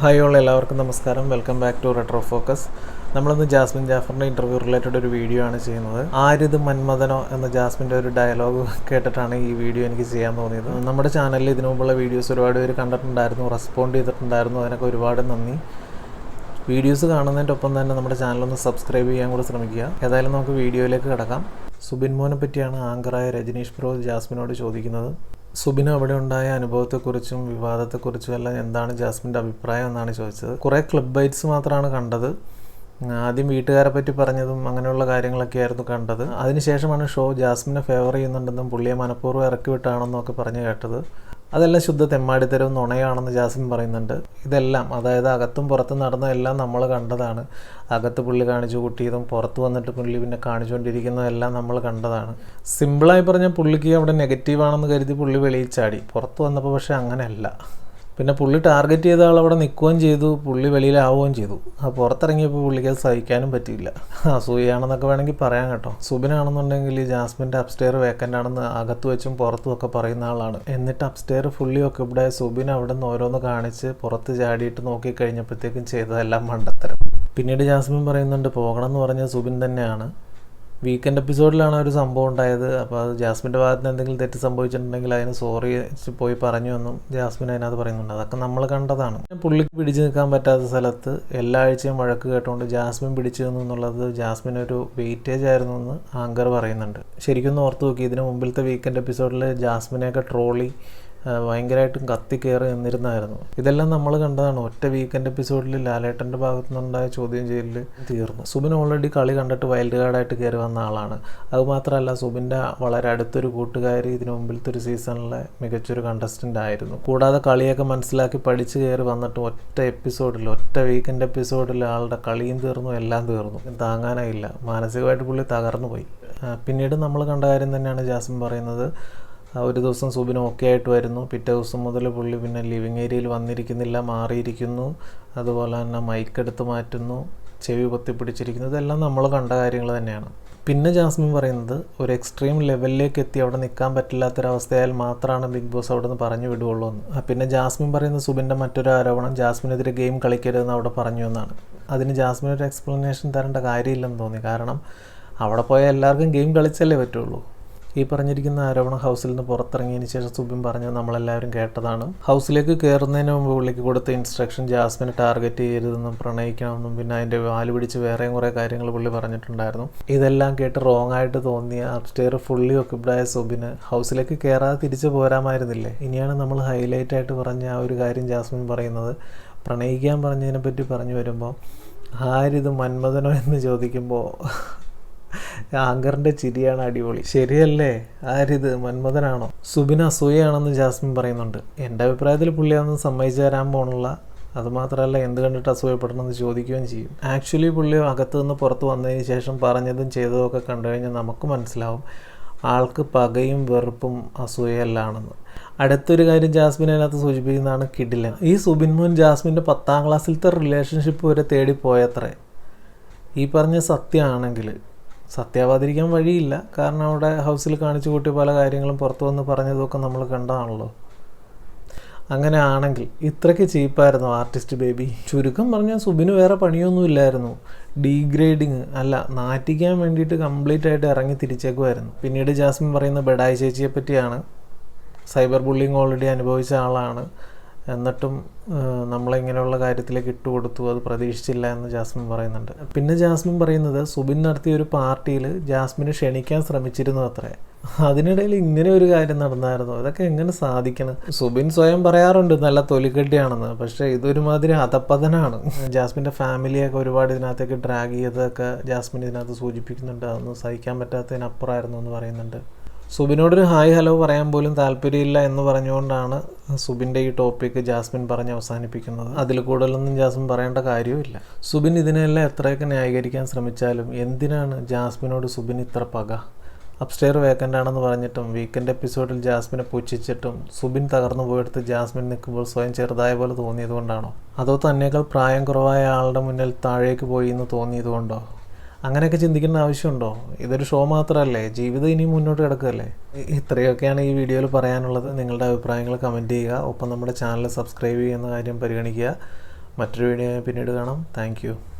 Hi all എല്ലാവർക്കും നമസ്കാരം. Welcome back to retro focus നമ്മളിന്ന് ജാസ്മിൻ ജാഫറിന്റെ ഇന്റർവ്യൂ റിലേറ്റഡ് ഒരു വീഡിയോ ആണ് ചെയ്യുന്നത്. ആരിത് മന്മഥനോ എന്ന ജാസ്മിന്റെ ഒരു ഡയലോഗ് കേട്ടിട്ടാണ് ഈ വീഡിയോ എനിക്ക് ചെയ്യാൻ തോന്നിയത്. നമ്മുടെ ചാനലിൽ ഇതിനു മുമ്പുള്ള വീഡിയോസ് ഒരുപാട് പേര് കണ്ടിട്ടുണ്ടായിരുന്നു റെസ്പോണ്ട് ചെയ്തിട്ടുണ്ടായിരുന്നു. അതിനൊക്കെ ഒരുപാട് നന്ദി. വീഡിയോസ് കാണുന്നതിന്റെ ഒപ്പം തന്നെ നമ്മുടെ ചാനലൊന്ന് സബ്സ്ക്രൈബ് ചെയ്യാൻ കൂടെ ശ്രമിക്കുക. ഏതായാലും നമുക്ക് വീഡിയോയിലേക്ക് കിടക്കാം. സുബിൻ മോനെ പറ്റിയാണ് ആങ്കറായ രജനീഷ് പ്രോ ജാസ്മിനോട് ചോദിക്കുന്നത്. സുബിന് അവിടെ ഉണ്ടായ അനുഭവത്തെക്കുറിച്ചും വിവാദത്തെക്കുറിച്ചും എല്ലാം എന്താണ് ജാസ്മിന്റെ അഭിപ്രായം എന്നാണ് ചോദിച്ചത്. കുറേ ക്ലബ് ബൈറ്റ്സ് മാത്രമാണ് കണ്ടത്. ആദ്യം വീട്ടുകാരെ പറ്റി പറഞ്ഞതും അങ്ങനെയുള്ള കാര്യങ്ങളൊക്കെ ആയിരുന്നു കണ്ടത്. അതിനുശേഷമാണ് ഷോ ജാസ്മിനെ ഫേവർ ചെയ്യുന്നുണ്ടെന്നും പുള്ളിയെ മനഃപൂർവം ഇറക്കി വിട്ടാണെന്നും ഒക്കെ പറഞ്ഞു കേട്ടത്. അതെല്ലാം ശുദ്ധ തെമ്മാടിത്തരവും നുണയാണെന്ന് ജാസിം പറയുന്നുണ്ട്. ഇതെല്ലാം അതായത് അകത്തും പുറത്തും നടന്ന എല്ലാം നമ്മൾ കണ്ടതാണ്. അകത്ത് പുള്ളി കാണിച്ചു കൂട്ടിയതും പുറത്ത് വന്നിട്ട് പുള്ളി പിന്നെ കാണിച്ചുകൊണ്ടിരിക്കുന്നതെല്ലാം നമ്മൾ കണ്ടതാണ്. സിമ്പിളായി പറഞ്ഞാൽ പുള്ളിക്ക് അവിടെ നെഗറ്റീവാണെന്ന് കരുതി പുള്ളി വെളിയിൽ ചാടി. പുറത്ത് വന്നപ്പോൾ പക്ഷേ അങ്ങനെയല്ല. പിന്നെ പുള്ളി ടാർഗറ്റ് ചെയ്ത ആൾ അവിടെ നിൽക്കുകയും ചെയ്തു പുള്ളി വെളിയിലാവുകയും ചെയ്തു. ആ പുറത്തിറങ്ങിയപ്പോൾ പുള്ളിക്ക് അത് സഹിക്കാനും പറ്റിയില്ല. അസൂയാണെന്നൊക്കെ വേണമെങ്കിൽ പറയാം കേട്ടോ. സുബിനാണെന്നുണ്ടെങ്കിൽ ജാസ്മിന്റെ അപ്സ്റ്റെയർ വേക്കന്റ് ആണെന്ന് അകത്ത് വെച്ചും പുറത്തും ഒക്കെ പറയുന്ന ആളാണ്. എന്നിട്ട് അപ്സ്റ്റെയർ ഫുള്ളി ഒക്കെ ഇവിടെ സുബിൻ അവിടെ നിന്ന് ഓരോന്ന് കാണിച്ച് പുറത്ത് ചാടിയിട്ട് നോക്കി കഴിഞ്ഞപ്പോഴത്തേക്കും ചെയ്തതെല്ലാം മണ്ടത്തരം. പിന്നീട് ജാസ്മിൻ പറയുന്നുണ്ട് പോകണം എന്ന് പറഞ്ഞ സുബിൻ തന്നെയാണ്. വീക്കെൻഡ് എപ്പിസോഡിലാണ് ഒരു സംഭവം ഉണ്ടായത്. അപ്പോൾ അത് ജാസ്മിന്റെ ഭാഗത്ത് എന്തെങ്കിലും തെറ്റ് സംഭവിച്ചിട്ടുണ്ടെങ്കിൽ അതിന് സോറി പോയി പറഞ്ഞു എന്നും ജാസ്മിൻ അതിനകത്ത് പറയുന്നുണ്ട്. അതൊക്കെ നമ്മൾ കണ്ടതാണ്. പുള്ളിക്ക് പിടിച്ചു നിൽക്കാൻ പറ്റാത്ത സ്ഥലത്ത് എല്ലാ ആഴ്ചയും വഴക്ക് കേട്ടുകൊണ്ട് ജാസ്മിൻ പിടിച്ചു നിന്നു എന്നുള്ളത് ജാസ്മിൻ ഒരു വെയിറ്റേജ് ആയിരുന്നു എന്ന് ആങ്കർ പറയുന്നുണ്ട്. ശരിക്കും ഓർത്ത് നോക്കി ഇതിന് മുമ്പിലത്തെ വീക്കെൻഡ് എപ്പിസോഡിൽ ജാസ്മിനെയൊക്കെ ട്രോളി ഭയങ്കരമായിട്ടും കത്തി കയറി നിന്നിരുന്നായിരുന്നു. ഇതെല്ലാം നമ്മൾ കണ്ടതാണ്. ഒറ്റ വീക്കെൻഡ് എപ്പിസോഡിൽ ലാലേട്ടന്റെ ഭാഗത്തു നിന്നുണ്ടായ ചോദ്യം ചെയ്യലിൽ തീർന്നു. സുബിൻ ഓൾറെഡി കളി കണ്ടിട്ട് വൈൽഡ് കാർഡായിട്ട് കയറി വന്ന ആളാണ്. അതുമാത്രമല്ല സുബിന്റെ വളരെ അടുത്തൊരു കൂട്ടുകാരി ഇതിനു മുമ്പിലത്തെ ഒരു സീസണിലെ മികച്ചൊരു കണ്ടസ്റ്റന്റ് ആയിരുന്നു. കൂടാതെ കളിയൊക്കെ മനസ്സിലാക്കി പഠിച്ച് കയറി വന്നിട്ട് ഒറ്റ എപ്പിസോഡിൽ ഒറ്റ വീക്കെൻഡ് എപ്പിസോഡിൽ ആളുടെ കളിയും തീർന്നു എല്ലാം തീർന്നു. താങ്ങാനായില്ല. മാനസികമായിട്ട് പുള്ളി തകർന്നു പോയി. പിന്നീട് നമ്മൾ കണ്ട കാര്യം തന്നെയാണ് ജാസ്മിൻ പറയുന്നത്. ഒരു ദിവസം സുബിൻ ഓക്കെ ആയിട്ട് വരുന്നു പിറ്റേ ദിവസം മുതൽ പുള്ളി പിന്നെ ലിവിങ് ഏരിയയിൽ വന്നിരിക്കുന്നില്ല മാറിയിരിക്കുന്നു. അതുപോലെ തന്നെ മൈക്കെടുത്ത് മാറ്റുന്നു ചെവി പൊത്തി പിടിച്ചിരിക്കുന്നു. ഇതെല്ലാം നമ്മൾ കണ്ട കാര്യങ്ങൾ തന്നെയാണ്. പിന്നെ ജാസ്മിൻ പറയുന്നത് ഒരു എക്സ്ട്രീം ലെവലിലേക്ക് എത്തി അവിടെ നിൽക്കാൻ പറ്റില്ലാത്തൊരവസ്ഥയാൽ മാത്രമാണ് ബിഗ് ബോസ് അവിടെ നിന്ന് പറഞ്ഞു വിടുകയുള്ളൂ എന്ന്. പിന്നെ ജാസ്മിൻ പറയുന്ന സുബിന്റെ മറ്റൊരു ആരോപണം ജാസ്മിനെതിരെ ഗെയിം കളിക്കരുതെന്ന് അവിടെ പറഞ്ഞു എന്നാണ്. അതിന് ജാസ്മിൻ ഒരു എക്സ്പ്ലനേഷൻ തരേണ്ട കാര്യമില്ലെന്ന് തോന്നി. കാരണം അവിടെ പോയാൽ എല്ലാവർക്കും ഗെയിം കളിച്ചല്ലേ പറ്റുള്ളൂ. ഈ പറഞ്ഞിരിക്കുന്ന ആരോപണം ഹൗസിൽ നിന്ന് പുറത്തിറങ്ങിയതിന് ശേഷം സുബിൻ പറഞ്ഞത് നമ്മളെല്ലാവരും കേട്ടതാണ്. ഹൗസിലേക്ക് കയറുന്നതിന് മുമ്പ് പുള്ളിക്ക് കൊടുത്ത ഇൻസ്ട്രക്ഷൻ ജാസ്മിനെ ടാർഗറ്റ് ചെയ്യരുതെന്നും പ്രണയിക്കണമെന്നും പിന്നെ അതിന്റെ വാൽ പിടിച്ച് വേറെയും കുറേ കാര്യങ്ങൾ പുള്ളി പറഞ്ഞിട്ടുണ്ടായിരുന്നു. ഇതെല്ലാം കേട്ട് റോങ് ആയിട്ട് തോന്നിയ അപ്സ്റ്റെയർ ഫുള്ളി ഒക്യുപ്ഡായ സുബിന് ഹൗസിലേക്ക് കയറാതെ തിരിച്ചു പോരാമായിരുന്നില്ലേ? ഇനിയാണ് നമ്മൾ ഹൈലൈറ്റ് ആയിട്ട് പറഞ്ഞ ആ ഒരു കാര്യം ജാസ്മിൻ പറയുന്നത്. പ്രണയിക്കാൻ പറഞ്ഞതിനെ പറ്റി പറഞ്ഞു വരുമ്പോൾ ആരിത് മന്മഥനോ എന്ന് ചോദിക്കുമ്പോൾ ആങ്കറിന്റെ ചിരിയാണ് അടിപൊളി. ശരിയല്ലേ? ആരിത്? മന്മഥനാണോ? സുബിൻ അസൂയാണെന്ന് ജാസ്മിൻ പറയുന്നുണ്ട്. എന്റെ അഭിപ്രായത്തിൽ പുള്ളിയാണെന്ന് സമ്മതിച്ചു തരാൻ പോണുള്ള അതുമാത്രമല്ല എന്ത് കണ്ടിട്ട് അസൂയപ്പെടണമെന്ന് ചോദിക്കുകയും ചെയ്യും. ആക്ച്വലി പുള്ളി അകത്ത് നിന്ന് പുറത്ത് വന്നതിന് ശേഷം പറഞ്ഞതും ചെയ്തതും ഒക്കെ കണ്ടു കഴിഞ്ഞാൽ നമുക്ക് മനസ്സിലാവും ആൾക്ക് പകയും വെറുപ്പും അസൂയല്ലാണെന്ന് അടുത്തൊരു കാര്യം ജാസ്മിൻ അതിനകത്ത് സൂചിപ്പിക്കുന്നതാണ് കിഡിലൻ ഈ സുബിൻ മോൻ ജാസ്മിന്റെ പത്താം ക്ലാസ്സിലത്തെ റിലേഷൻഷിപ്പ് വരെ തേടി പോയത്രേ. ഈ പറഞ്ഞ സത്യമാണെങ്കിൽ സത്യാവാതിരിക്കാൻ വഴിയില്ല. കാരണം അവിടെ ഹൗസിൽ കാണിച്ചു കൂട്ടിയ പല കാര്യങ്ങളും പുറത്തു വന്ന് പറഞ്ഞതൊക്കെ നമ്മൾ കണ്ടതാണല്ലോ അങ്ങനെ ആണെങ്കിൽ ഇത്രയ്ക്ക് ചീപ്പായിരുന്നു ആർട്ടിസ്റ്റ് ബേബി. ചുരുക്കം പറഞ്ഞാൽ സുബിന് വേറെ പണിയൊന്നുമില്ലായിരുന്നു ഡീഗ്രേഡിങ് അല്ല നാറ്റിക്കാൻ വേണ്ടിയിട്ട് കംപ്ലീറ്റ് ആയിട്ട് ഇറങ്ങി തിരിച്ചേക്കുമായിരുന്നു. പിന്നീട് ജാസ്മിൻ പറയുന്ന ബെഡായി ചേച്ചിയെ പറ്റിയാണ് സൈബർ ബുള്ളിങ് ഓൾറെഡി അനുഭവിച്ച ആളാണ്. എന്നിട്ടും നമ്മളിങ്ങനെയുള്ള കാര്യത്തിലേക്ക് ഇട്ടുകൊടുത്തു അത് പ്രതീക്ഷിച്ചില്ല എന്ന് ജാസ്മിൻ പറയുന്നുണ്ട്. പിന്നെ ജാസ്മിൻ പറയുന്നത് സുബിൻ നടത്തിയ ഒരു പാർട്ടിയിൽ ജാസ്മിനെ ക്ഷണിക്കാൻ ശ്രമിച്ചിരുന്നു അത്രേ. അതിനിടയിൽ ഇങ്ങനെ ഒരു കാര്യം നടന്നായിരുന്നു? ഇതൊക്കെ എങ്ങനെ സാധിക്കണം? സുബിൻ സ്വയം പറയാറുണ്ട് നല്ല തൊലിക്കെട്ടിയാണെന്ന്. പക്ഷേ ഇതൊരുമാതിരി അതപ്പതനാണ് ജാസ്മിന്റെ ഫാമിലിയൊക്കെ ഒരുപാട് ഇതിനകത്തേക്ക് ഡ്രാഗ് ചെയ്തതൊക്കെ ജാസ്മിൻ ഇതിനകത്ത് സൂചിപ്പിക്കുന്നുണ്ട്. അതൊന്നും സഹിക്കാൻ പറ്റാത്തതിനപ്പുറമായിരുന്നു എന്ന് പറയുന്നുണ്ട്. സുബിനോടൊരു ഹായ് ഹലോ പറയാൻ പോലും താല്പര്യമില്ല എന്ന് പറഞ്ഞുകൊണ്ടാണ് സുബിന്റെ ഈ ടോപ്പിക്ക് ജാസ്മിൻ പറഞ്ഞ് അവസാനിപ്പിക്കുന്നത്. അതിൽ കൂടുതലൊന്നും ജാസ്മിൻ പറയേണ്ട കാര്യവുമില്ല. സുബിൻ ഇതിനെല്ലാം എത്രയൊക്കെ ന്യായീകരിക്കാൻ ശ്രമിച്ചാലും എന്തിനാണ് ജാസ്മിനോട് സുബിൻ ഇത്ര പക? അപ്സ്റ്റെയർ വേക്കന്റ് ആണെന്ന് പറഞ്ഞിട്ടും വീക്കെൻഡ് എപ്പിസോഡിൽ ജാസ്മിനെ പുച്ഛിച്ചിട്ടും സുബിൻ തകർന്നു പോയെടുത്ത് ജാസ്മിൻ നിൽക്കുമ്പോൾ സ്വയം ചെറുതായ പോലെ തോന്നിയത് കൊണ്ടാണോ? അതോ തന്നേക്കാൾ പ്രായം കുറവായ ആളുടെ മുന്നിൽ താഴേക്ക് പോയി എന്ന് തോന്നിയത് കൊണ്ടോ? അങ്ങനെയൊക്കെ ചിന്തിക്കേണ്ട ആവശ്യമുണ്ടോ? ഇതൊരു ഷോ മാത്രമല്ലേ? ജീവിതം ഇനി മുന്നോട്ട് കിടക്കുകയല്ലേ? ഇത്രയൊക്കെയാണ് ഈ വീഡിയോയിൽ പറയാനുള്ളത്. നിങ്ങളുടെ അഭിപ്രായങ്ങൾ കമന്റ് ചെയ്യുക. ഒപ്പം നമ്മുടെ ചാനൽ സബ്സ്ക്രൈബ് ചെയ്യുന്ന കാര്യം പരിഗണിക്കുക. മറ്റൊരു വീഡിയോ പിന്നീട് കാണാം. താങ്ക്